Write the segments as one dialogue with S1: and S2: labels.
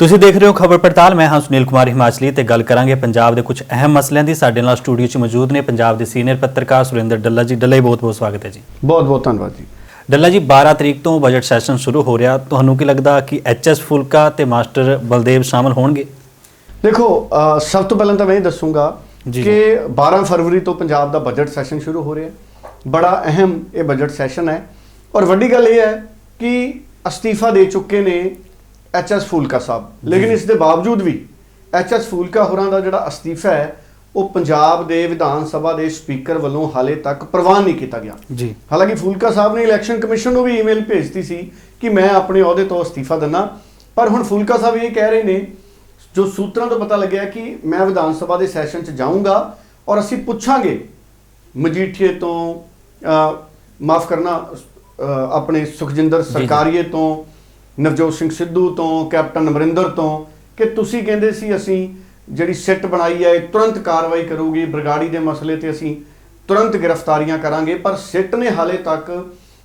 S1: ਤੁਸੀਂ ਦੇਖ ਰਹੇ ਹੋ ਖਬਰ ਪੜਤਾਲ। ਮੈਂ ਹਾਂ ਸੁਨੀਲ ਕੁਮਾਰ ਹਿਮਾਚਲੀ ਤੇ ਗੱਲ ਕਰਾਂਗੇ ਪੰਜਾਬ ਦੇ ਕੁਝ ਅਹਿਮ ਮਸਲਿਆਂ ਦੀ। ਸਾਡੇ ਨਾਲ ਸਟੂਡੀਓ 'ਚ ਮੌਜੂਦ ਨੇ ਪੰਜਾਬ ਦੇ ਸੀਨੀਅਰ ਪੱਤਰਕਾਰ ਸੁਰਿੰਦਰ ਡੱਲਾ ਜੀ। ਡੱਲਾ ਜੀ ਬਹੁਤ ਬਹੁਤ ਸਵਾਗਤ ਹੈ ਜੀ।
S2: ਬਹੁਤ ਬਹੁਤ ਧੰਨਵਾਦ ਜੀ।
S1: ਡੱਲਾ ਜੀ 12 ਤਰੀਕ ਤੋਂ ਬਜਟ ਸੈਸ਼ਨ ਸ਼ੁਰੂ ਹੋ ਰਿਹਾ। ਤੁਹਾਨੂੰ ਕੀ ਲੱਗਦਾ ਕਿ ਐਚਐਸ ਫੁਲਕਾ ਤੇ ਮਾਸਟਰ ਬਲਦੇਵ ਸ਼ਾਮਲ ਹੋਣਗੇ?
S2: ਦੇਖੋ ਸਭ ਤੋਂ ਪਹਿਲਾਂ ਤਾਂ ਮੈਂ ਇਹ ਦੱਸੂਗਾ
S1: ਜੀ,
S2: ਕਿ 12 ਫਰਵਰੀ ਤੋਂ ਪੰਜਾਬ ਦਾ ਬਜਟ ਸੈਸ਼ਨ ਸ਼ੁਰੂ ਹੋ ਰਿਹਾ ਬੜਾ ਅਹਿਮ ਇਹ ਬਜਟ ਸੈਸ਼ਨ ਹੈ। ਔਰ ਵੱਡੀ ਗੱਲ ਇਹ ਹੈ ਕਿ ਅਸਤੀਫਾ ਦੇ ਚੁੱਕੇ ਨੇ ਐਚਐਸ ਫੂਲਕਾ ਸਾਹਿਬ। ਲੇਕਿਨ ਇਸ ਦੇ ਬਾਵਜੂਦ ਵੀ ਐਚਐਸ ਫੂਲਕਾ ਹੋਰਾਂ ਦਾ ਜਿਹੜਾ ਅਸਤੀਫਾ ਹੈ ਉਹ ਪੰਜਾਬ ਦੇ ਵਿਧਾਨ ਸਭਾ ਦੇ ਸਪੀਕਰ ਵੱਲੋਂ ਹਾਲੇ ਤੱਕ ਪ੍ਰਵਾਨ ਨਹੀਂ ਕੀਤਾ ਗਿਆ।
S1: ਜੀ।
S2: ਹਾਲਾਂਕਿ ਫੂਲਕਾ ਸਾਹਿਬ ਨੇ ਇਲੈਕਸ਼ਨ ਕਮਿਸ਼ਨ ਨੂੰ ਵੀ ਈਮੇਲ ਭੇਜਤੀ ਸੀ ਕਿ ਮੈਂ ਆਪਣੇ ਅਹੁਦੇ ਤੋਂ ਅਸਤੀਫਾ ਦਿੰਨਾ ਪਰ ਹੁਣ ਫੂਲਕਾ ਸਾਹਿਬ ਇਹ ਕਹਿ ਰਹੇ ਨੇ ਜੋ ਸੂਤਰਾਂ ਤੋਂ ਪਤਾ ਲੱਗਿਆ ਕਿ ਮੈਂ ਵਿਧਾਨ ਸਭਾ ਦੇ ਸੈਸ਼ਨ 'ਚ ਜਾਊਂਗਾ ਔਰ ਅਸੀਂ ਪੁੱਛਾਂਗੇ ਮਜੀਠੀਏ ਤੋਂ ਮਾਫ ਕਰਨਾ ਆਪਣੇ ਸੁਖਜਿੰਦਰ। ਸਰਕਾਰੀਏ ਤੋਂ ਨਵਜੋਤ ਸਿੰਘ ਸਿੱਧੂ ਤੋਂ ਕੈਪਟਨ ਅਮਰਿੰਦਰ ਤੋਂ ਕਿ ਤੁਸੀਂ ਕਹਿੰਦੇ ਸੀ ਅਸੀਂ ਜਿਹੜੀ ਸਿੱਟ ਬਣਾਈ ਹੈ ਇਹ ਤੁਰੰਤ ਕਾਰਵਾਈ ਕਰੂਗੀ ਬਰਗਾੜੀ ਦੇ ਮਸਲੇ ਤੇ ਅਸੀਂ ਤੁਰੰਤ ਗ੍ਰਿਫਤਾਰੀਆਂ ਕਰਾਂਗੇ ਪਰ ਸਿੱਟ ਨੇ ਹਾਲੇ ਤੱਕ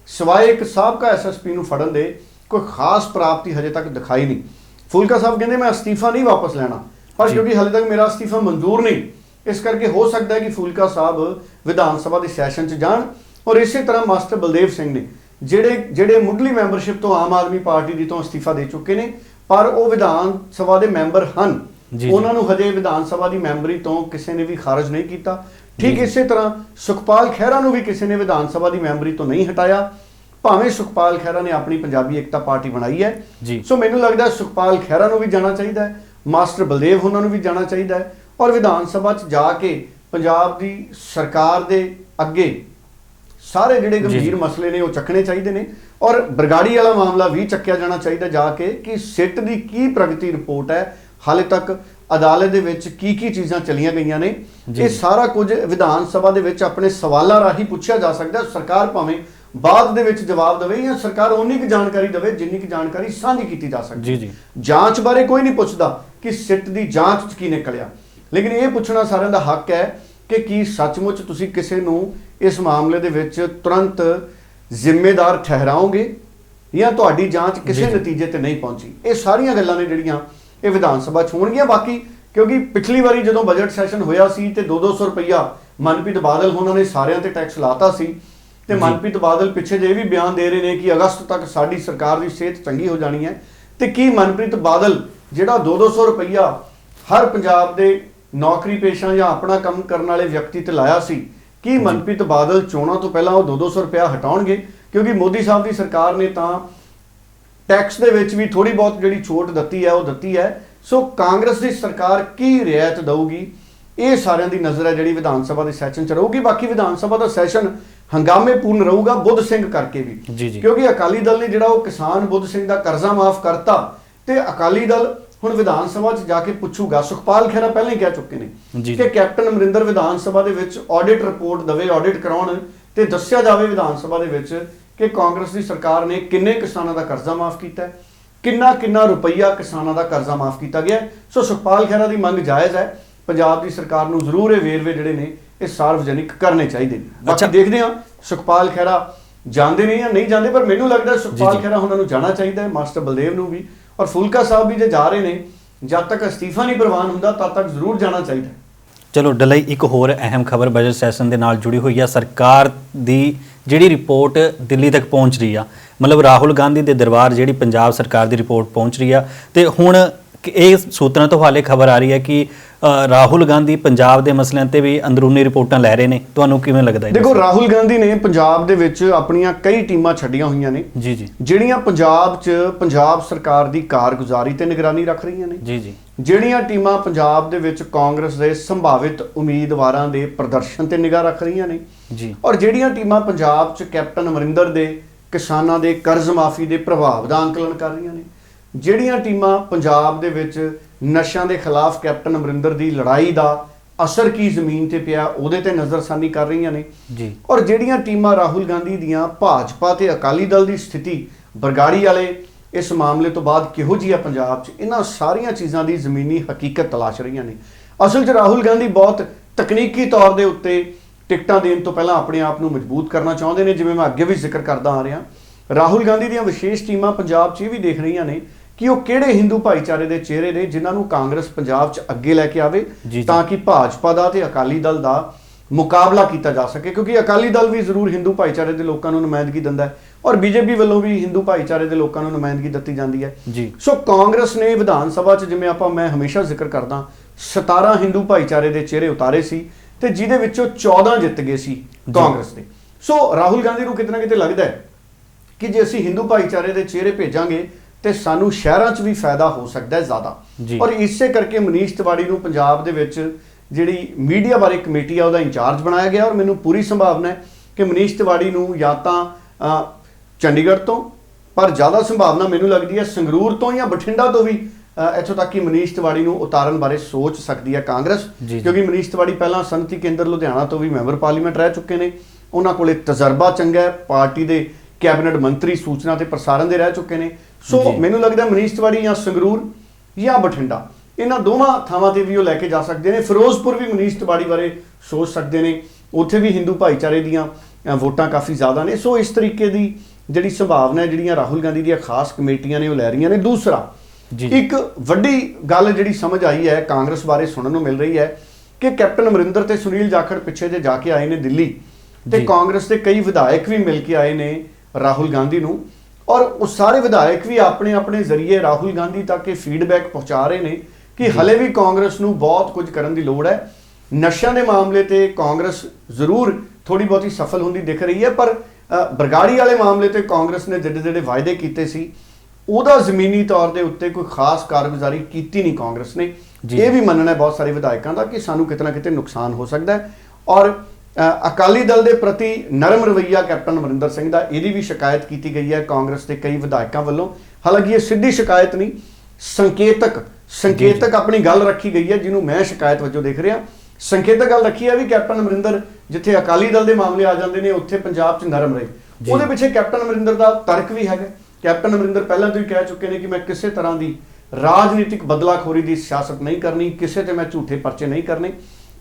S2: ਸਿਵਾਏ ਇੱਕ ਸਾਬਕਾ ਐਸਐਸਪੀ ਨੂੰ ਫੜਨ ਦੇ ਕੋਈ ਖਾਸ ਪ੍ਰਾਪਤੀ ਹਜੇ ਤੱਕ ਦਿਖਾਈ ਨਹੀਂ ਫੂਲਕਾ ਸਾਹਿਬ ਕਹਿੰਦੇ ਮੈਂ ਅਸਤੀਫਾ ਨਹੀਂ ਵਾਪਸ ਲੈਣਾ ਪਰ। ਕਿਉਂਕਿ ਹਾਲੇ ਤੱਕ ਮੇਰਾ ਅਸਤੀਫਾ ਮਨਜ਼ੂਰ ਨਹੀਂ ਇਸ ਕਰਕੇ ਹੋ ਸਕਦਾ ਹੈ ਕਿ ਫੂਲਕਾ ਸਾਹਿਬ ਵਿਧਾਨ ਸਭਾ ਦੇ ਸੈਸ਼ਨ 'ਚ ਜਾਣ ਔਰ ਇਸੇ ਤਰ੍ਹਾਂ ਮਾਸਟਰ ਬਲਦੇਵ ਸਿੰਘ ਨੇ ਜਿਹੜੇ ਜਿਹੜੇ ਮੁੱਢਲੀ ਮੈਂਬਰਸ਼ਿਪ ਤੋਂ ਆਮ ਆਦਮੀ ਪਾਰਟੀ ਦੀ ਤੋਂ ਅਸਤੀਫਾ ਦੇ ਚੁੱਕੇ ਨੇ ਪਰ ਉਹ ਵਿਧਾਨ ਸਭਾ ਦੇ ਮੈਂਬਰ ਹਨ। ਉਹਨਾਂ ਨੂੰ ਹਜੇ ਵਿਧਾਨ ਸਭਾ ਦੀ ਮੈਂਬਰੀ ਤੋਂ ਕਿਸੇ ਨੇ ਵੀ ਖਾਰਜ ਨਹੀਂ ਕੀਤਾ ਠੀਕ। ਇਸੇ ਤਰ੍ਹਾਂ ਸੁਖਪਾਲ ਖਹਿਰਾ ਨੂੰ ਵੀ ਕਿਸੇ ਨੇ ਵਿਧਾਨ ਸਭਾ ਦੀ ਮੈਂਬਰੀ ਤੋਂ ਨਹੀਂ ਹਟਾਇਆ ਭਾਵੇਂ ਸੁਖਪਾਲ ਖਹਿਰਾ ਨੇ ਆਪਣੀ ਪੰਜਾਬੀ ਏਕਤਾ ਪਾਰਟੀ ਬਣਾਈ ਹੈ। ਸੋ ਮੈਨੂੰ ਲੱਗਦਾ ਸੁਖਪਾਲ ਖਹਿਰਾ ਨੂੰ ਵੀ ਜਾਣਾ ਚਾਹੀਦਾ ਹੈ ਮਾਸਟਰ ਬਲਦੇਵ ਉਹਨਾਂ ਨੂੰ ਵੀ ਜਾਣਾ ਚਾਹੀਦਾ ਹੈ ਔਰ ਵਿਧਾਨ ਸਭਾ 'ਚ ਜਾ ਕੇ ਪੰਜਾਬ ਦੀ ਸਰਕਾਰ ਦੇ ਅੱਗੇ ਸਾਰੇ ਜਿਹੜੇ ਗੰਭੀਰ। ਮਸਲੇ ਨੇ ਉਹ ਚੱਕਣੇ ਚਾਹੀਦੇ ਨੇ ਔਰ ਬਰਗਾੜੀ ਵਾਲਾ ਮਾਮਲਾ ਵੀ ਚੱਕਿਆ ਜਾਣਾ ਚਾਹੀਦਾ ਜਾ ਕੇ ਕਿ ਸਿੱਟ ਦੀ ਕੀ ਪ੍ਰਗਤੀ ਰਿਪੋਰਟ ਹੈ ਹਾਲੇ ਤੱਕ ਅਦਾਲਤ ਦੇ ਵਿੱਚ ਕੀ ਕੀ ਚੀਜ਼ਾਂ ਚਲੀਆਂ ਗਈਆਂ ਨੇ ਇਹ। ਸਾਰਾ ਕੁਝ ਵਿਧਾਨ ਸਭਾ ਦੇ ਵਿੱਚ ਆਪਣੇ ਸਵਾਲਾਂ ਰਾਹੀਂ ਪੁੱਛਿਆ ਜਾ ਸਕਦਾ ਹੈ। ਸਰਕਾਰ ਭਾਵੇਂ ਬਾਅਦ ਦੇ ਵਿੱਚ ਜਵਾਬ ਦੇਵੇ ਜਾਂ ਸਰਕਾਰ ਉਨੀ ਕੁ ਜਾਣਕਾਰੀ ਦੇਵੇ ਜਿੰਨੀ ਕੁ ਜਾਣਕਾਰੀ ਸਾਂਝੀ ਕੀਤੀ ਜਾ ਸਕਦੀ
S1: ਜੀ ਜੀ
S2: ਜਾਂਚ ਬਾਰੇ ਕੋਈ ਨਹੀਂ ਪੁੱਛਦਾ ਕਿ ਸਿੱਟ ਦੀ ਜਾਂਚ 'ਚ ਕੀ ਨਿਕਲਿਆ ਲੇਕਿਨ ਇਹ ਪੁੱਛਣਾ ਸਾਰਿਆਂ ਦਾ ਹੱਕ ਹੈ ਕਿ ਕੀ ਸੱਚਮੁੱਚ ਤੁਸੀਂ ਕਿਸੇ ਨੂੰ ਇਸ ਮਾਮਲੇ ਦੇ ਵਿੱਚ ਤੁਰੰਤ ਜ਼ਿੰਮੇਦਾਰ ਠਹਿਰਾਓਗੇ ਜਾਂ ਤੁਹਾਡੀ ਜਾਂਚ ਕਿਸੇ। ਨਤੀਜੇ ਤੇ ਨਹੀਂ ਪਹੁੰਚੀ ਇਹ ਸਾਰੀਆਂ ਗੱਲਾਂ ਨੇ ਜਿਹੜੀਆਂ ਇਹ ਵਿਧਾਨ ਸਭਾ 'ਚ ਹੋਣਗੀਆਂ ਬਾਕੀ ਕਿਉਂਕਿ ਪਿਛਲੀ ਵਾਰੀ ਜਦੋਂ ਬਜਟ ਸੈਸ਼ਨ ਹੋਇਆ ਸੀ ਤੇ 2-200 ਰੁਪਈਆ ਮਨਪ੍ਰੀਤ ਬਾਦਲ ਉਹਨਾਂ ਨੇ ਸਾਰਿਆਂ ਤੇ ਟੈਕਸ ਲਾਤਾ ਸੀ ਤੇ। ਮਨਪ੍ਰੀਤ ਬਾਦਲ ਪਿੱਛੇ ਜੇ ਇਹ ਵੀ ਬਿਆਨ ਦੇ ਰਹੇ ਨੇ ਕਿ ਅਗਸਤ ਤੱਕ ਸਾਡੀ ਸਰਕਾਰ ਦੀ ਸਿਹਤ ਚੰਗੀ ਹੋ ਜਾਣੀ ਹੈ ਤੇ ਕੀ ਮਨਪ੍ਰੀਤ ਬਾਦਲ ਜਿਹੜਾ 2-200 ਰੁਪਈਆ ਹਰ ਪੰਜਾਬ ਦੇ ਨੌਕਰੀ ਪੇਸ਼ਾ ਜਾਂ ਆਪਣਾ ਕੰਮ ਕਰਨ ਵਾਲੇ ਵਿਅਕਤੀ ਤੇ ਲਾਇਆ ਸੀ ਕੀ ਮਨਪ੍ਰੀਤ ਬਾਦਲ ਚੋਣਾਂ ਤੋਂ ਪਹਿਲਾਂ ਉਹ 2-200 ਰੁਪਇਆ ਹਟਾਉਣਗੇ? ਕਿਉਂਕਿ ਮੋਦੀ ਸਾਹਿਬ ਦੀ ਸਰਕਾਰ ਨੇ ਤਾਂ ਟੈਕਸ ਦੇ ਵਿੱਚ ਵੀ ਥੋੜੀ ਬਹੁਤ ਜਿਹੜੀ ਛੋਟ ਦਿੱਤੀ ਹੈ ਉਹ ਦਿੱਤੀ ਹੈ। ਸੋ ਕਾਂਗਰਸ ਦੀ ਸਰਕਾਰ ਕੀ ਰਿਆਇਤ ਦਊਗੀ? ਇਹ ਸਾਰਿਆਂ ਦੀ ਨਜ਼ਰ ਹੈ ਜਿਹੜੀ ਵਿਧਾਨ ਸਭਾ ਦੇ ਸੈਸ਼ਨ ਚ ਰਹੂਗੀ। ਬਾਕੀ ਵਿਧਾਨ ਸਭਾ ਦਾ ਸੈਸ਼ਨ ਹੰਗਾਮੇਪੂਰਨ ਰਹੂਗਾ ਬੁੱਧ ਸਿੰਘ ਕਰਕੇ ਵੀ। ਕਿਉਂਕਿ ਅਕਾਲੀ ਦਲ ਨੇ ਜਿਹੜਾ ਉਹ ਕਿਸਾਨ ਬੁੱਧ ਸਿੰਘ ਦਾ ਕਰਜ਼ਾ ਮਾਫ ਕਰਤਾ ਤੇ ਅਕਾਲੀ ਦਲ ਹੁਣ ਵਿਧਾਨ ਸਭਾ 'ਚ ਜਾ ਕੇ ਪੁੱਛੂਗਾ ਸੁਖਪਾਲ ਖਹਿਰਾ ਪਹਿਲਾਂ ਹੀ ਕਹਿ ਚੁੱਕੇ ਨੇ ਕਿ। ਕੈਪਟਨ ਅਮਰਿੰਦਰ ਵਿਧਾਨ ਸਭਾ ਦੇ ਵਿੱਚ ਆਡਿਟ ਰਿਪੋਰਟ ਦਵੇ ਆਡਿਟ ਕਰਾਉਣ ਤੇ ਦੱਸਿਆ ਜਾਵੇ ਵਿਧਾਨ ਸਭਾ ਦੇ ਵਿੱਚ ਕਿ ਕਾਂਗਰਸ ਦੀ ਸਰਕਾਰ ਨੇ ਕਿੰਨੇ ਕਿਸਾਨਾਂ ਦਾ ਕਰਜ਼ਾ ਮਾਫ ਕੀਤਾ ਕਿੰਨਾ ਕਿੰਨਾ ਰੁਪਈਆ ਕਿਸਾਨਾਂ ਦਾ ਕਰਜ਼ਾ ਮਾਫ ਕੀਤਾ ਗਿਆ। ਸੋ ਸੁਖਪਾਲ ਖਹਿਰਾ ਦੀ ਮੰਗ ਜਾਇਜ਼ ਹੈ ਪੰਜਾਬ ਦੀ ਸਰਕਾਰ ਨੂੰ ਜ਼ਰੂਰ ਇਹ ਵੇਰਵੇ ਜਿਹੜੇ ਨੇ ਇਹ ਸਾਰਵਜਨਿਕ ਕਰਨੇ ਚਾਹੀਦੇ ਨੇ
S1: ਅੱਛਾ।
S2: ਬਾਕੀ ਦੇਖਦੇ ਹਾਂ ਸੁਖਪਾਲ ਖਹਿਰਾ ਜਾਂਦੇ ਨੇ ਜਾਂ ਨਹੀਂ ਜਾਂਦੇ ਪਰ ਮੈਨੂੰ ਲੱਗਦਾ ਸੁਖਪਾਲ
S1: ਜੀ।
S2: ਖਹਿਰਾ ਉਹਨਾਂ ਨੂੰ ਜਾਣਾ ਚਾਹੀਦਾ ਹੈ ਮਾਸਟਰ ਬਲਦੇਵ ਨੂੰ ਵੀ ਔਰ ਫੁਲਕਾ ਸਾਹਿਬ ਵੀ ਜੇ ਜਾ ਰਹੇ ਨੇ, ਜਦ ਤੱਕ ਅਸਤੀਫਾ ਨਹੀਂ ਪ੍ਰਵਾਨ ਹੁੰਦਾ, ਤਦ ਤੱਕ ਜ਼ਰੂਰ ਜਾਣਾ ਚਾਹੀਦਾ
S1: ਚਲੋ ਡਲਈ ਇੱਕ ਹੋਰ ਅਹਿਮ ਖਬਰ ਬਜਟ ਸੈਸ਼ਨ ਦੇ ਨਾਲ ਜੁੜੀ ਹੋਈ ਆ। ਸਰਕਾਰ ਦੀ ਜਿਹੜੀ ਰਿਪੋਰਟ ਦਿੱਲੀ ਤੱਕ ਪਹੁੰਚ ਰਹੀ ਆ, ਮਤਲਬ ਰਾਹੁਲ ਗਾਂਧੀ ਦੇ ਦਰਬਾਰ ਜਿਹੜੀ ਪੰਜਾਬ ਸਰਕਾਰ ਦੀ ਰਿਪੋਰਟ ਪਹੁੰਚ ਰਹੀ ਆ, ਤੇ ਹੁਣ ਇਹ ਸੂਤਰਾਂ ਤੋਂ ਹਾਲੇ ਖਬਰ ਆ ਰਹੀ ਹੈ ਕਿ ਰਾਹੁਲ ਗਾਂਧੀ ਪੰਜਾਬ ਦੇ ਮਸਲਿਆਂ ਤੇ ਵੀ ਅੰਦਰੂਨੀ ਰਿਪੋਰਟਾਂ ਲੈ ਰਹੇ ਨੇ। ਤੁਹਾਨੂੰ ਕਿਵੇਂ ਲੱਗਦਾ ਇਹ
S2: ਦੇਖੋ? ਰਾਹੁਲ ਗਾਂਧੀ ਨੇ ਪੰਜਾਬ ਦੇ ਵਿੱਚ ਆਪਣੀਆਂ ਕਈ ਟੀਮਾਂ ਛੱਡੀਆਂ ਹੋਈਆਂ ਨੇ।
S1: ਜੀ ਜੀ।
S2: ਜਿਹੜੀਆਂ ਪੰਜਾਬ 'ਚ ਪੰਜਾਬ ਸਰਕਾਰ ਦੀ ਕਾਰਗੁਜ਼ਾਰੀ ਤੇ ਨਿਗਰਾਨੀ ਰੱਖ ਰਹੀਆਂ ਨੇ।
S1: ਜੀ ਜੀ।
S2: ਜਿਹੜੀਆਂ ਟੀਮਾਂ ਪੰਜਾਬ ਦੇ ਵਿੱਚ ਕਾਂਗਰਸ ਦੇ ਸੰਭਾਵਿਤ ਉਮੀਦਵਾਰਾਂ ਦੇ ਪ੍ਰਦਰਸ਼ਨ ਤੇ ਨਿਗਾਹ ਰੱਖ ਰਹੀਆਂ ਨੇ।
S1: ਜੀ।
S2: ਔਰ ਜਿਹੜੀਆਂ ਟੀਮਾਂ ਪੰਜਾਬ 'ਚ ਕੈਪਟਨ ਅਮਰਿੰਦਰ ਦੇ ਕਿਸਾਨਾਂ ਦੇ ਕਰਜ਼ ਮਾਫੀ ਦੇ ਪ੍ਰਭਾਵ ਦਾ ਅੰਕਲਨ ਕਰ ਰਹੀਆਂ ਨੇ। ਜਿਹੜੀਆਂ ਟੀਮਾਂ ਪੰਜਾਬ ਦੇ ਵਿੱਚ ਨਸ਼ਿਆਂ ਦੇ ਖਿਲਾਫ ਕੈਪਟਨ ਅਮਰਿੰਦਰ ਦੀ ਲੜਾਈ ਦਾ ਅਸਰ ਕੀ ਜ਼ਮੀਨ ਤੇ ਪਿਆ ਉਹਦੇ ਤੇ ਨਜ਼ਰਸਾਨੀ ਕਰ ਰਹੀਆਂ ਨੇ।
S1: ਜੀ।
S2: ਔਰ ਜਿਹੜੀਆਂ ਟੀਮਾਂ ਰਾਹੁਲ ਗਾਂਧੀ ਦੀਆਂ ਭਾਜਪਾ ਤੇ ਅਕਾਲੀ ਦਲ ਦੀ ਸਥਿਤੀ ਬਰਗਾੜੀ ਵਾਲੇ ਇਸ ਮਾਮਲੇ ਤੋਂ ਬਾਅਦ ਕਿਹੋ ਜਿਹੀ ਆ ਪੰਜਾਬ 'ਚ ਇਹਨਾਂ ਸਾਰੀਆਂ ਚੀਜ਼ਾਂ ਦੀ ਜ਼ਮੀਨੀ ਹਕੀਕਤ ਤਲਾਸ਼ ਰਹੀਆਂ ਨੇ। ਅਸਲ 'ਚ ਰਾਹੁਲ ਗਾਂਧੀ ਬਹੁਤ ਤਕਨੀਕੀ ਤੌਰ ਦੇ ਉੱਤੇ ਟਿਕਟਾਂ ਦੇਣ ਤੋਂ ਪਹਿਲਾਂ ਆਪਣੇ ਆਪ ਨੂੰ ਮਜ਼ਬੂਤ ਕਰਨਾ ਚਾਹੁੰਦੇ ਨੇ ਜਿਵੇਂ ਮੈਂ ਅੱਗੇ ਵੀ ਜ਼ਿਕਰ ਕਰਦਾ ਆ ਰਿਹਾ। ਰਾਹੁਲ ਗਾਂਧੀ ਦੀਆਂ ਵਿਸ਼ੇਸ਼ ਟੀਮਾਂ ਪੰਜਾਬ 'ਚ ਇਹ ਵੀ ਦੇਖ ਰਹੀਆਂ ਨੇ ਕਿ ਉਹ ਕਿਹੜੇ ਹਿੰਦੂ ਭਾਈਚਾਰੇ ਦੇ ਚਿਹਰੇ ਨੇ ਜਿਨ੍ਹਾਂ ਨੂੰ ਕਾਂਗਰਸ ਪੰਜਾਬ 'ਚ ਅੱਗੇ ਲੈ ਕੇ ਆਵੇ। ਤਾਂ ਕਿ ਭਾਜਪਾ ਦਾ ਤੇ ਅਕਾਲੀ ਦਲ ਦਾ ਮੁਕਾਬਲਾ ਕੀਤਾ ਜਾ ਸਕੇ ਕਿਉਂਕਿ ਅਕਾਲੀ ਦਲ ਵੀ ਜ਼ਰੂਰ ਹਿੰਦੂ ਭਾਈਚਾਰੇ ਦੇ ਲੋਕਾਂ ਨੂੰ ਨੁਮਾਇੰਦਗੀ ਦਿੰਦਾ ਹੈ ਔਰ ਬੀਜੇਪੀ ਵੱਲੋਂ ਵੀ ਹਿੰਦੂ ਭਾਈਚਾਰੇ ਦੇ ਲੋਕਾਂ ਨੂੰ ਨੁਮਾਇੰਦਗੀ ਦਿੱਤੀ ਜਾਂਦੀ ਹੈ।
S1: ਜੀ।
S2: ਸੋ ਕਾਂਗਰਸ ਨੇ ਵਿਧਾਨ ਸਭਾ 'ਚ ਜਿਵੇਂ ਆਪਾਂ ਮੈਂ ਹਮੇਸ਼ਾ ਜ਼ਿਕਰ ਕਰਦਾ 17 ਹਿੰਦੂ ਭਾਈਚਾਰੇ ਦੇ ਚਿਹਰੇ ਉਤਾਰੇ ਸੀ ਤੇ ਜਿਹਦੇ ਵਿੱਚੋਂ 14 ਜਿੱਤ ਗਏ ਸੀ ਕਾਂਗਰਸ ਦੇ। ਸੋ ਰਾਹੁਲ ਗਾਂਧੀ ਨੂੰ ਕਿਤੇ ਨਾ ਕਿਤੇ ਲੱਗਦਾ ਹੈ ਕਿ ਜੇ ਅਸੀਂ ਹਿੰਦੂ ਭਾਈਚਾਰੇ ਦੇ ਚਿਹਰੇ ਭੇਜਾਂਗੇ ਤੇ ਸਾਨੂੰ ਸ਼ਹਿਰਾਂ 'ਚ ਵੀ ਫਾਇਦਾ ਹੋ ਸਕਦਾ ਹੈ ਜ਼ਿਆਦਾ। ਔਰ ਇਸੇ ਕਰਕੇ ਮਨੀਸ਼ ਤਿਵਾੜੀ ਨੂੰ ਪੰਜਾਬ ਦੇ ਵਿੱਚ ਜਿਹੜੀ ਮੀਡੀਆ ਬਾਰੇ ਕਮੇਟੀ ਆ ਉਹਦਾ ਇੰਚਾਰਜ ਬਣਾਇਆ ਗਿਆ ਔਰ ਮੈਨੂੰ ਪੂਰੀ ਸੰਭਾਵਨਾ ਹੈ ਕਿ ਮਨੀਸ਼ ਤਿਵਾੜੀ ਨੂੰ ਜਾਂ ਤਾਂ ਚੰਡੀਗੜ੍ਹ ਤੋਂ ਪਰ ਜ਼ਿਆਦਾ ਸੰਭਾਵਨਾ ਮੈਨੂੰ ਲੱਗਦੀ ਹੈ ਸੰਗਰੂਰ ਤੋਂ ਜਾਂ ਬਠਿੰਡਾ ਤੋਂ ਵੀ ਇੱਥੋਂ ਤੱਕ ਕਿ ਮਨੀਸ਼ ਤਿਵਾੜੀ ਨੂੰ ਉਤਾਰਨ ਬਾਰੇ ਸੋਚ ਸਕਦੀ ਹੈ ਕਾਂਗਰਸ। ਕਿਉਂਕਿ ਮਨੀਸ਼ ਤਿਵਾੜੀ ਪਹਿਲਾਂ ਸੰਮਤੀ ਕੇਂਦਰ ਲੁਧਿਆਣਾ ਤੋਂ ਵੀ ਮੈਂਬਰ ਪਾਰਲੀਮੈਂਟ ਰਹਿ ਚੁੱਕੇ ਨੇ ਉਹਨਾਂ ਕੋਲੇ ਤਜਰਬਾ ਚੰਗਾ ਹੈ ਪਾਰਟੀ ਦੇ ਕੈਬਨਿਟ ਮੰਤਰੀ ਸੂਚਨਾ ਤੇ ਪ੍ਰਸਾਰਣ ਦੇ ਰਹਿ ਚੁੱਕੇ ਨੇ ਸੋ। ਮੈਨੂੰ ਲੱਗਦਾ ਮਨੀਸ਼ ਤਿਵਾੜੀ ਜਾਂ ਸੰਗਰੂਰ ਜਾਂ ਬਠਿੰਡਾ ਇਹਨਾਂ ਦੋਵਾਂ ਥਾਵਾਂ ਤੇ ਵੀ ਉਹ ਲੈ ਕੇ ਜਾ ਸਕਦੇ ਨੇ ਫਿਰੋਜ਼ਪੁਰ ਵੀ ਮਨੀਸ਼ ਤਿਵਾੜੀ ਬਾਰੇ ਸੋਚ ਸਕਦੇ ਨੇ ਉੱਥੇ ਵੀ ਹਿੰਦੂ ਭਾਈਚਾਰੇ ਦੀਆਂ ਵੋਟਾਂ ਕਾਫੀ ਜ਼ਿਆਦਾ ਨੇ ਸੋ ਇਸ ਤਰੀਕੇ ਦੀ ਜਿਹੜੀ ਸੰਭਾਵਨਾ ਹੈ ਜਿਹੜੀਆਂ ਰਾਹੁਲ ਗਾਂਧੀ ਦੀਆਂ ਖਾਸ ਕਮੇਟੀਆਂ ਨੇ ਉਹ ਲੈ ਰਹੀਆਂ ਨੇ ਦੂਸਰਾ। ਇੱਕ ਵੱਡੀ ਗੱਲ ਜਿਹੜੀ ਸਮਝ ਆਈ ਹੈ ਕਾਂਗਰਸ ਬਾਰੇ ਸੁਣਨ ਨੂੰ ਮਿਲ ਰਹੀ ਹੈ ਕਿ ਕੈਪਟਨ ਅਮਰਿੰਦਰ ਤੇ ਸੁਨੀਲ ਜਾਖੜ ਪਿੱਛੇ ਜੇ ਜਾ ਕੇ ਆਏ ਨੇ ਦਿੱਲੀ ਤੇ। ਕਾਂਗਰਸ ਦੇ ਕਈ ਵਿਧਾਇਕ ਵੀ ਮਿਲ ਕੇ ਆਏ ਨੇ ਰਾਹੁਲ ਗਾਂਧੀ ਨੂੰ। ਔਰ ਉਹ ਸਾਰੇ ਵਿਧਾਇਕ ਵੀ ਆਪਣੇ ਆਪਣੇ ਜ਼ਰੀਏ ਰਾਹੁਲ ਗਾਂਧੀ ਤੱਕ ਇਹ ਫੀਡਬੈਕ ਪਹੁੰਚਾ ਰਹੇ ਨੇ ਕਿ ਹਲੇ ਵੀ ਕਾਂਗਰਸ ਨੂੰ ਬਹੁਤ ਕੁਝ ਕਰਨ ਦੀ ਲੋੜ ਹੈ। ਨਸ਼ਿਆਂ ਦੇ ਮਾਮਲੇ ਤੇ ਕਾਂਗਰਸ ਜ਼ਰੂਰ ਥੋੜੀ ਬਹੁਤੀ ਸਫਲ ਹੁੰਦੀ ਦਿਖ ਰਹੀ ਹੈ ਪਰ ਬਰਗਾੜੀ ਵਾਲੇ ਮਾਮਲੇ ਤੇ ਕਾਂਗਰਸ ਨੇ ਜਿਹੜੇ ਜਿਹੜੇ ਵਾਅਦੇ ਕੀਤੇ ਸੀ ਉਹਦਾ ਜ਼ਮੀਨੀ ਤੌਰ ਦੇ ਉੱਤੇ ਕੋਈ ਖਾਸ ਕਾਰਗੁਜ਼ਾਰੀ ਕੀਤੀ ਨਹੀਂ ਕਾਂਗਰਸ ਨੇ। ਇਹ ਵੀ ਮੰਨਣਾ ਹੈ ਬਹੁਤ ਸਾਰੇ ਵਿਧਾਇਕਾਂ ਦਾ ਕਿ ਸਾਨੂੰ ਕਿਤੇ ਨਾ ਕਿਤੇ ਨੁਕਸਾਨ ਹੋ ਸਕਦਾ ਹੈ। ਔਰ ਅਕਾਲੀ ਦਲ ਦੇ ਪ੍ਰਤੀ ਨਰਮ ਰਵੱਈਆ ਕੈਪਟਨ ਅਮਰਿੰਦਰ ਸਿੰਘ ਦਾ ਇਹਦੀ ਵੀ ਸ਼ਿਕਾਇਤ ਕੀਤੀ ਗਈ ਹੈ। ਕਾਂਗਰਸ ਦੇ ਕਈ ਵਿਧਾਇਕਾਂ ਵੱਲੋਂ। ਹਾਲਾਂਕਿ ਇਹ ਸਿੱਧੀ ਸ਼ਿਕਾਇਤ ਨਹੀਂ ਸੰਕੇਤਕ ਸੰਕੇਤਕ ਆਪਣੀ ਗੱਲ ਰੱਖੀ ਗਈ ਹੈ ਜਿਹਨੂੰ ਮੈਂ ਸ਼ਿਕਾਇਤ ਵਜੋਂ ਦੇਖ ਰਿਹਾ। ਸੰਕੇਤਕ ਗੱਲ ਰੱਖੀ ਹੈ ਵੀ ਕੈਪਟਨ ਅਮਰਿੰਦਰ ਜਿੱਥੇ ਅਕਾਲੀ ਦਲ ਦੇ ਮਾਮਲੇ ਆ ਜਾਂਦੇ ਨੇ ਉੱਥੇ ਪੰਜਾਬ 'ਚ ਨਰਮ ਰਹੇ। ਉਹਦੇ ਪਿੱਛੇ ਕੈਪਟਨ ਅਮਰਿੰਦਰ ਦਾ ਤਰਕ ਵੀ ਹੈਗਾ। ਕੈਪਟਨ ਅਮਰਿੰਦਰ ਪਹਿਲਾਂ ਤੋਂ ਹੀ ਕਹਿ ਚੁੱਕੇ ਨੇ ਕਿ ਮੈਂ ਕਿਸੇ ਤਰ੍ਹਾਂ ਦੀ ਰਾਜਨੀਤਿਕ ਬਦਲਾਖੋਰੀ ਦੀ ਸਿਆਸਤ ਨਹੀਂ ਕਰਨੀ ਕਿਸੇ ਤੇ ਮੈਂ ਝੂਠੇ ਪਰਚੇ ਨਹੀਂ ਕਰਨੇ।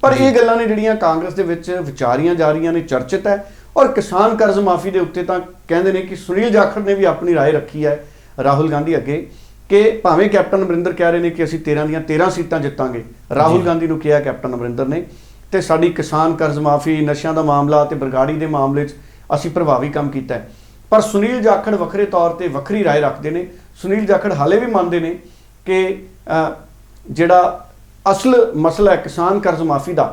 S2: ਪਰ ਇਹ ਗੱਲਾਂ ਨੇ ਜਿਹੜੀਆਂ ਕਾਂਗਰਸ ਦੇ ਵਿੱਚ ਵਿਚਾਰੀਆਂ ਜਾ ਰਹੀਆਂ ਨੇ ਚਰਚਿਤ ਹੈ ਔਰ ਕਿਸਾਨ ਕਰਜ਼ ਮਾਫੀ ਦੇ ਉੱਤੇ ਤਾਂ ਕਹਿੰਦੇ ਨੇ ਕਿ ਸੁਨੀਲ ਜਾਖੜ ਨੇ ਵੀ ਆਪਣੀ رائے ਰੱਖੀ ਹੈ ਰਾਹੁਲ ਗਾਂਧੀ ਅੱਗੇ ਕਿ ਭਾਵੇਂ ਕੈਪਟਨ ਅਮਰਿੰਦਰ ਕਹਿ ਰਹੇ ਨੇ ਕਿ ਅਸੀਂ 13 ਦੀਆਂ 13 ਸੀਟਾਂ ਜਿੱਤਾਂਗੇ ਰਾਹੁਲ
S1: ਜੀ।
S2: ਗਾਂਧੀ ਨੂੰ ਕਿਹਾ ਕੈਪਟਨ ਅਮਰਿੰਦਰ ਨੇ ਤੇ ਸਾਡੀ ਕਿਸਾਨ ਕਰਜ਼ ਮਾਫੀ ਨਸ਼ਿਆਂ ਦਾ ਮਾਮਲਾ ਤੇ ਬਰਗਾੜੀ ਦੇ ਮਾਮਲੇ 'ਚ ਅਸੀਂ ਪ੍ਰਭਾਵੀ ਕੰਮ ਕੀਤਾ ਹੈ ਪਰ ਸੁਨੀਲ ਜਾਖੜ ਵੱਖਰੇ ਤੌਰ ਤੇ ਵੱਖਰੀ رائے ਰੱਖਦੇ ਨੇ ਸੁਨੀਲ ਜਾਖੜ ਹਾਲੇ ਵੀ ਮੰਨਦੇ ਨੇ ਕਿ ਅ, ਜਿਹੜਾ ਅਸਲ ਮਸਲਾ ਕਿਸਾਨ ਕਰਜ਼ ਮਾਫੀ ਦਾ।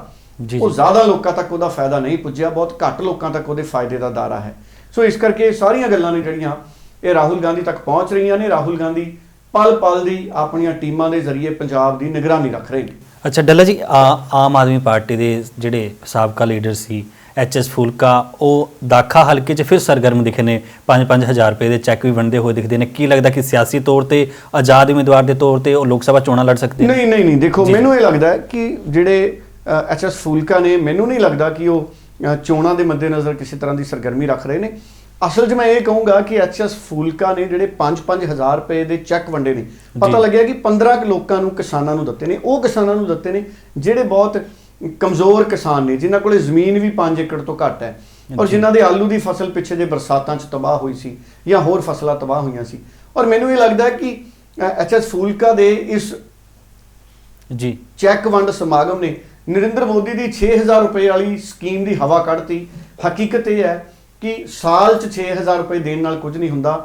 S2: ਉਹ। ਜ਼ਿਆਦਾ ਲੋਕਾਂ ਤੱਕ ਉਹਦਾ ਫਾਇਦਾ ਨਹੀਂ ਪੁੱਜਿਆ ਬਹੁਤ ਘੱਟ ਲੋਕਾਂ ਤੱਕ ਉਹਦੇ ਫਾਇਦੇ ਦਾ ਦਾਰਾ ਹੈ। ਸੋ ਇਸ ਕਰਕੇ ਇਹ ਸਾਰੀਆਂ ਗੱਲਾਂ ਨੇ ਜਿਹੜੀਆਂ ਇਹ ਰਾਹੁਲ ਗਾਂਧੀ ਤੱਕ ਪਹੁੰਚ ਰਹੀਆਂ ਨੇ। ਰਾਹੁਲ ਗਾਂਧੀ ਪਲ ਪਲ ਦੀ ਆਪਣੀਆਂ ਟੀਮਾਂ ਦੇ ਜ਼ਰੀਏ ਪੰਜਾਬ ਦੀ ਨਿਗਰਾਨੀ ਰੱਖ ਰਹੇ ਨੇ।
S1: ਅੱਛਾ ਡੱਲਾ ਜੀ ਆਮ ਆਦਮੀ ਪਾਰਟੀ ਦੇ ਜਿਹੜੇ ਸਾਬਕਾ ਲੀਡਰ ਸੀ ਐਚ ਐਸ ਫੂਲਕਾ ਉਹ ਦਾਖਾ ਹਲਕੇ 'ਚ ਫਿਰ ਸਰਗਰਮ ਦਿਖੇ ਨੇ। 5-5000 ਰੁਪਏ ਦੇ ਚੈੱਕ ਵੀ ਵੰਡਦੇ ਹੋਏ ਦਿਖਦੇ ਨੇ। ਕੀ ਲੱਗਦਾ ਕਿ ਸਿਆਸੀ ਤੌਰ ਤੇ ਆਜ਼ਾਦ ਉਮੀਦਵਾਰ ਦੇ ਤੌਰ ਤੇ ਉਹ ਲੋਕ ਸਭਾ ਚੋਣਾਂ ਲੜ ਸਕਦੇ ਨੇ?
S2: ਨਹੀਂ ਨਹੀਂ ਨਹੀਂ ਦੇਖੋ। ਮੈਨੂੰ ਇਹ ਲੱਗਦਾ ਕਿ ਜਿਹੜੇ ਐਚ ਐਸ ਫੂਲਕਾ ਨੇ ਮੈਨੂੰ ਨਹੀਂ ਲੱਗਦਾ ਕਿ ਉਹ ਚੋਣਾਂ ਦੇ ਮੱਦੇਨਜ਼ਰ ਕਿਸੇ ਤਰ੍ਹਾਂ ਦੀ ਸਰਗਰਮੀ ਰੱਖ ਰਹੇ ਨੇ। ਅਸਲ 'ਚ ਮੈਂ ਇਹ ਕਹੂੰਗਾ ਕਿ ਐਚ ਐਸ ਫੂਲਕਾ ਨੇ ਜਿਹੜੇ 5-5000 ਰੁਪਏ ਦੇ ਚੈੱਕ ਵੰਡੇ ਨੇ ਪਤਾ। ਲੱਗਿਆ ਕਿ 15 ਕੁ ਲੋਕਾਂ ਨੂੰ ਕਿਸਾਨਾਂ ਨੂੰ ਦਿੱਤੇ ਨੇ। ਉਹ ਕਿਸਾਨਾਂ ਨੂੰ ਦਿੱਤੇ ਨੇ ਜਿਹੜੇ ਬਹੁਤ ਕਮਜ਼ੋਰ ਕਿਸਾਨ ਨੇ ਜਿਨ੍ਹਾਂ ਕੋਲੇ ਜ਼ਮੀਨ ਵੀ 5 ਏਕੜ ਤੋਂ ਘੱਟ ਹੈ ਔਰ। ਜਿਨ੍ਹਾਂ ਦੇ ਆਲੂ ਦੀ ਫਸਲ ਪਿੱਛੇ ਜੇ ਬਰਸਾਤਾਂ 'ਚ ਤਬਾਹ ਹੋਈ ਸੀ ਜਾਂ ਹੋਰ ਫਸਲਾਂ ਤਬਾਹ ਹੋਈਆਂ ਸੀ। ਔਰ ਮੈਨੂੰ ਇਹ ਲੱਗਦਾ ਹੈ ਕਿ ਐਚ ਐਸ ਫੂਲਕਾ ਦੇ ਇਸ
S1: ਜੀ।
S2: ਚੈੱਕ ਵੰਡ ਸਮਾਗਮ ਨੇ ਨਰਿੰਦਰ ਮੋਦੀ ਦੀ 6000 ਰੁਪਏ ਵਾਲੀ ਸਕੀਮ ਦੀ ਹਵਾ ਕੱਢਤੀ। ਹਕੀਕਤ ਇਹ ਹੈ ਕਿ ਸਾਲ 'ਚ 6000 ਰੁਪਏ ਦੇਣ ਨਾਲ ਕੁਝ ਨਹੀਂ ਹੁੰਦਾ।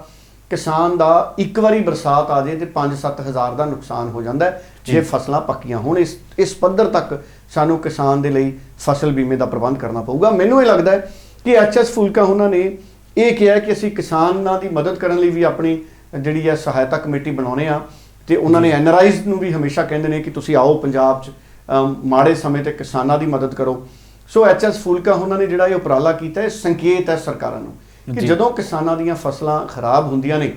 S2: ਕਿਸਾਨ ਦਾ ਇੱਕ ਵਾਰੀ ਬਰਸਾਤ ਆ ਜਾਏ ਤੇ 5-7000 ਦਾ ਨੁਕਸਾਨ ਹੋ ਜਾਂਦਾ ਹੈ। ਜੇ। ਫਸਲਾਂ ਪੱਕੀਆਂ ਹੋਣ ਇਸ ਇਸ ਪੱਧਰ ਤੱਕ ਸਾਨੂੰ ਕਿਸਾਨ ਦੇ ਲਈ ਫਸਲ ਬੀਮੇ ਦਾ ਪ੍ਰਬੰਧ ਕਰਨਾ ਪਊਗਾ ਮੈਨੂੰ ਇਹ ਲੱਗਦਾ ਹੈ ਕਿ ਐਚਐਸ ਫੁਲਕਾ ਉਹਨਾਂ ਨੇ ਇਹ ਕਿਹਾ ਕਿ ਅਸੀਂ ਕਿਸਾਨਾਂ ਦੀ ਮਦਦ ਕਰਨ ਲਈ ਵੀ ਆਪਣੀ ਜਿਹੜੀ ਹੈ ਸਹਾਇਤਾ ਕਮੇਟੀ ਬਣਾਉਣੇ ਆ ਤੇ ਉਹਨਾਂ ਨੇ ਐਨਆਰਆਈਜ਼ ਨੂੰ ਵੀ ਹਮੇਸ਼ਾ ਕਹਿੰਦੇ ਨੇ ਕਿ ਤੁਸੀਂ ਆਓ ਪੰਜਾਬ 'ਚ ਮਾੜੇ ਸਮੇਂ ਤੇ ਕਿਸਾਨਾਂ ਦੀ ਮਦਦ ਕਰੋ ਸੋ ਐਚਐਸ ਫੁਲਕਾ ਉਹਨਾਂ ਨੇ ਜਿਹੜਾ ਇਹ ਉਪਰਾਲਾ ਕੀਤਾ ਹੈ ਸੰਕੇਤ ਹੈ ਸਰਕਾਰਾਂ ਨੂੰ ਕਿ। ਜਦੋਂ ਕਿਸਾਨਾਂ ਦੀਆਂ ਫਸਲਾਂ ਖਰਾਬ ਹੁੰਦੀਆਂ ਨੇ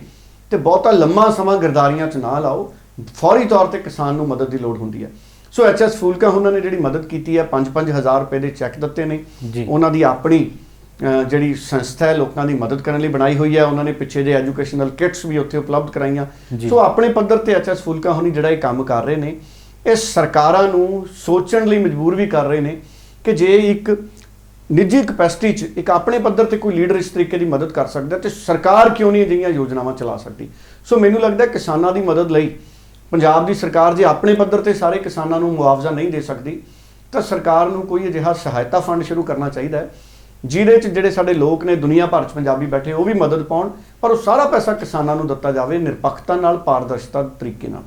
S2: ਤੇ ਬਹੁਤਾ ਲੰਮਾ ਸਮਾਂ ਗਰਦਾਰੀਆਂ 'ਚ ਨਾ ਲਾਓ ਫੌਰੀ ਤੌਰ ਤੇ ਕਿਸਾਨ ਨੂੰ ਮਦਦ ਦੀ ਲੋੜ ਹੁੰਦੀ ਹੈ। ਸੋ ਐਚਐਸ ਫੁਲਕਾ ਉਹਨਾਂ ਨੇ ਜਿਹੜੀ ਮਦਦ ਕੀਤੀ ਹੈ 5-5000 ਰੁਪਏ ਦੇ ਚੈੱਕ ਦਿੱਤੇ ਨੇ। ਉਹਨਾਂ ਦੀ ਆਪਣੀ ਜਿਹੜੀ ਸੰਸਥਾ ਹੈ ਲੋਕਾਂ ਦੀ ਮਦਦ ਕਰਨ ਲਈ ਬਣਾਈ ਹੋਈ ਹੈ। ਉਹਨਾਂ ਨੇ ਪਿੱਛੇ ਜੇ ਐਜੂਕੇਸ਼ਨਲ ਕਿਟਸ ਵੀ ਉੱਥੇ ਉਪਲਬਧ ਕਰਾਈਆਂ। ਸੋ ਆਪਣੇ ਪੱਧਰ ਤੇ ਐਚਐਸ ਫੁਲਕਾ ਹੁਣੀ ਜਿਹੜਾ ਇਹ ਕੰਮ ਕਰ ਰਹੇ ਨੇ ਇਹ ਸਰਕਾਰਾਂ ਨੂੰ ਸੋਚਣ ਲਈ ਮਜਬੂਰ ਵੀ ਕਰ ਰਹੇ ਨੇ ਕਿ ਜੇ ਇੱਕ ਨਿੱਜੀ ਕਪੈਸਿਟੀ 'ਚ ਇੱਕ ਆਪਣੇ ਪੱਧਰ ਤੇ ਕੋਈ ਲੀਡਰ ਇਸ ਤਰੀਕੇ ਦੀ ਮਦਦ ਕਰ ਸਕਦਾ ਤੇ ਸਰਕਾਰ ਕਿਉਂ ਨਹੀਂ ਅਜਿਹੀਆਂ ਯੋਜਨਾਵਾਂ ਚਲਾ ਸਕਦੀ? ਸੋ ਮੈਨੂੰ ਲੱਗਦਾ ਕਿਸਾਨਾਂ ਦੀ ਮਦਦ ਲਈ ਪੰਜਾਬ ਦੀ ਸਰਕਾਰ ਜੇ ਆਪਣੇ ਪੱਧਰ ਤੇ ਸਾਰੇ ਕਿਸਾਨਾਂ ਨੂੰ ਮੁਆਵਜ਼ਾ ਨਹੀਂ ਦੇ ਸਕਦੀ ਤਾਂ ਸਰਕਾਰ ਨੂੰ ਕੋਈ ਅਜਿਹਾ ਸਹਾਇਤਾ ਫੰਡ ਸ਼ੁਰੂ ਕਰਨਾ ਚਾਹੀਦਾ ਹੈ ਜਿਹਦੇ 'ਚ ਜਿਹੜੇ ਸਾਡੇ ਲੋਕ ਨੇ ਦੁਨੀਆ ਭਰ 'ਚ ਪੰਜਾਬੀ ਬੈਠੇ ਉਹ ਵੀ ਮਦਦ ਪਾਉਣ ਪਰ ਉਹ ਸਾਰਾ ਪੈਸਾ ਕਿਸਾਨਾਂ ਨੂੰ ਦਿੱਤਾ ਜਾਵੇ ਨਿਰਪੱਖਤਾ ਨਾਲ ਪਾਰਦਰਸ਼ਤਾ ਤਰੀਕੇ ਨਾਲ।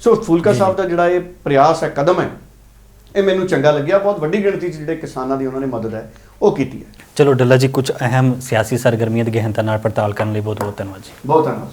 S2: ਸੋ ਫੂਲਕਾ ਸਾਹਿਬ ਦਾ ਜਿਹੜਾ ਇਹ ਪ੍ਰਯਾਸ ਹੈ ਕਦਮ ਹੈ ਇਹ ਮੈਨੂੰ ਚੰਗਾ ਲੱਗਿਆ। ਬਹੁਤ ਵੱਡੀ ਗਿਣਤੀ 'ਚ ਜਿਹੜੇ ਕਿਸਾਨਾਂ ਦੀ ਉਹਨਾਂ ਨੇ ਮਦਦ ਹੈ ਉਹ ਕੀਤੀ ਹੈ।
S1: ਚਲੋ ਡੱਲਾ ਜੀ ਕੁਝ ਅਹਿਮ ਸਿਆਸੀ ਸਰਗਰਮੀਆਂ ਦੀ ਗਹਿਨਤਾ ਨਾਲ ਪੜਤਾਲ ਕਰਨ ਲਈ ਬਹੁਤ ਬਹੁਤ ਧੰਨਵਾਦ ਜੀ।
S2: ਬਹੁਤ ਧੰਨਵਾਦ।